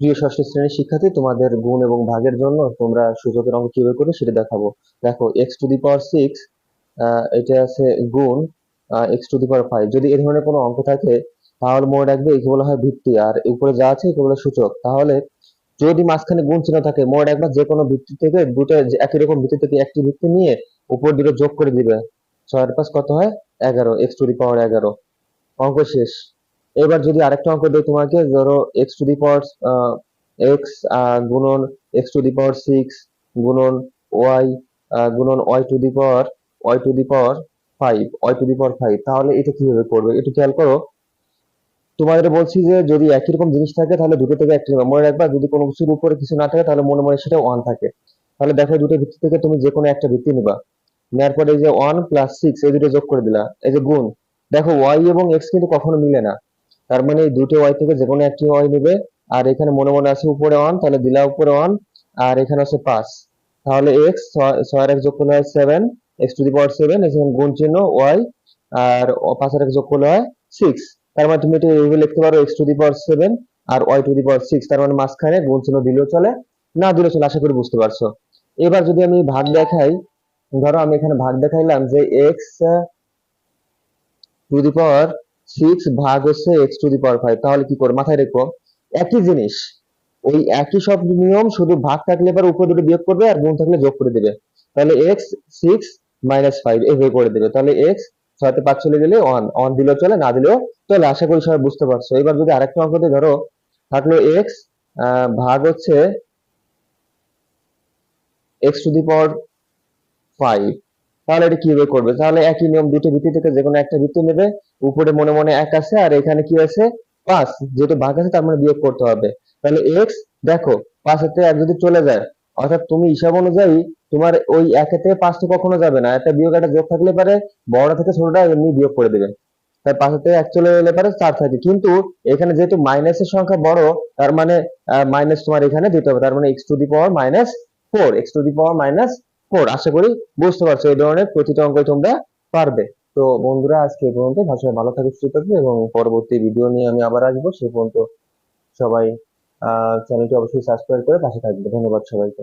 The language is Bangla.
প্রিয় ষষ্ঠ শ্রেণির শিক্ষার্থী, তোমাদের গুণ এবং ভাগের জন্য তোমরা সূচকের অঙ্ক কীভাবে করবে সেটা দেখাবো। দেখো x to the power six এটা আছে গুণ x to the power five যদি এই ধরনের কোনো অঙ্ক থাকে, তাহলে মনে রাখবে একে বলা হয় ভিত্তি, আর উপরে যা আছে একে বলা সূচক। তাহলে যদি মাঝখানে গুণ চিহ্ন থাকে, মনে রাখবা যে কোনো ভিত্তি থেকে দুটো একই রকম ভিত্তি থেকে একটি ভিত্তি নিয়ে উপর দুটো যোগ করে দিবে। ছয়ের পাঁচ কত হয়? এগারো এক্স টু দি পাওয়ার এগারো। অঙ্ক শেষ। এবার যদি আরেকটা অঙ্ক দেয় তোমাকে, ধরো x to the power x গুণন x to the power six গুণন ওয়াই গুণন y to the power y to the power five y to the power five তাহলে এটা কীভাবে করবে? একটু খেয়াল করো। তোমাদের বলছি যে যদি একই রকম জিনিস থাকে, তাহলে দুটো থেকে একটা। মনে রাখবা। যদি কোনো কিছুর উপরে কিছু না থাকে, তাহলে মনে মনে সেটা ওয়ান থাকে। তাহলে দেখো দুটো ভিত্তি থেকে তুমি যে কোনো একটা ভিত্তি নিবা। নেওয়ার পরে যে ওয়ান প্লাস সিক্স এই দুটো যোগ করে দিলা। এই যে গুণ। দেখো ওয়াই এবং এক্স কিন্তু কখনো মিলে না। তার মানে এই দুটো ওয়াই থেকে যে কোনো একটি ওয়াই নেবে। আর এখানে মনে মনে আছে উপরে ওয়ান তাহলে দিলা উপরে ওয়ান আর এখানে আছে পাঁচ। তাহলে এক্স ছয়ের এক যোগ করলে হয় seven x to the power seven এখানে গুণ চিহ্ন ওয়াই আর পাঁচের এক যোগ করলে হয় সিক্স তার মানে তুমি এটা এইভাবে লিখতে পারো x to the power seven R y to the power six তার মানে মাঝখানে গুণ চিহ্ন দিলেও চলে, না দিলেও চলে, আশা করি বুঝতে পারছ। এবার যদি আমি ভাগ দেখাই, ধরো আমি এখানে ভাগ দেখাইলাম যে x to the power six ভাগ হচ্ছে x to the power five তাহলে কি করবে? মাথায় রেখো, একই জিনিস, ওই একই সব নিয়ম শুধু ভাগ থাকলে এবার উপরে দুটো বিয়োগ করবে আর গুণ থাকলে যোগ করে দিবে। তাহলে এক্স সিক্স মাইনাস ফাইভ এভাবে করে দেবে। তাহলে এক্স ছয়তে পাঁচ চলে গেলে ওয়ান ওয়ান দিলেও চলে, না দিলেও চলে। আশা করি সবাই বুঝতে পারছ। এবার যদি আরেকটা অঙ্ক দিয়ে ধরো, থাকল এক্স ভাগ হচ্ছে x to the power five তাহলে এটা কীভাবে করবে? তাহলে একই নিয়ম দুটো ভিত্তি থেকে যে কোনো একটা ভিত্তি নেবে। উপরে মনে মনে এক আছে, আর এখানে কি আছে? পাঁচ। যেহেতু ভাগ আছে, তার মানে বিয়োগ করতে হবে। তাহলে এক্স দেখো, পাঁচ হাতে এক যদি চলে যায়, অর্থাৎ তুমি হিসাব অনুযায়ী তোমার ওই একে থেকে পাঁচটা কখনো যাবে না। একটা বিয়োগ, একটা যোগ থাকলে পারে, বড় থেকে ছোটটা এমনি বিয়োগ করে দেবে। তাই পাঁচ থেকে এক চলে গেলে পারে, চার থাকে। কিন্তু এখানে যেহেতু মাইনাসের সংখ্যা বড়, তার মানে মাইনাস তোমার এখানে দিতে হবে। তার মানে x to the power minus four x to the power minus four আশা করি বুঝতে পারছ এই ধরনের প্রতিটা অঙ্কই তোমরা পারবে। তো বন্ধুরা, আজকে পর্যন্ত। ভাষায় ভালো থাকে, সুস্থ থাকবে এবং পরবর্তী ভিডিও নিয়ে আমি আবার আসব। সে পর্যন্ত সবাই চ্যানেলটি অবশ্যই সাবস্ক্রাইব করে পাশে থাকবে। ধন্যবাদ সবাইকে।